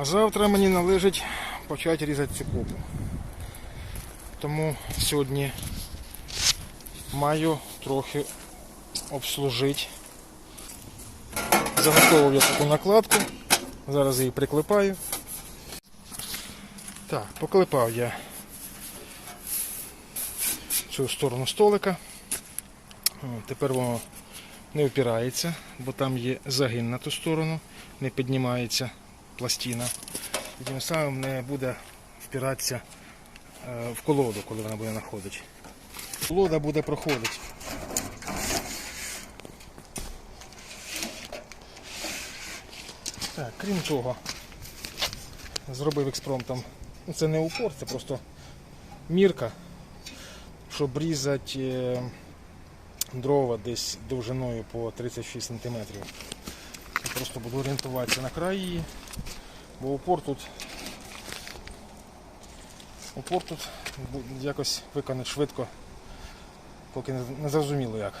А завтра мені належить почати різати цю копу. Тому сьогодні маю трохи обслужити. Заготовив я таку накладку. Зараз її приклепаю. Так, поклепав я цю сторону столика. Тепер воно не опирається, бо там є загин на ту сторону, не піднімається пластина. І тим самим не буде впиратися е, в колоду, коли вона буде знаходити. Колода буде проходити. Так, крім того, зробив експромтом. Ну, це не упор, це просто мірка, щоб різати е, дрова десь довжиною по 36 см. Просто буду орієнтуватися на край її, бо упор тут упор тут якось виконати швидко, поки не зрозуміло як.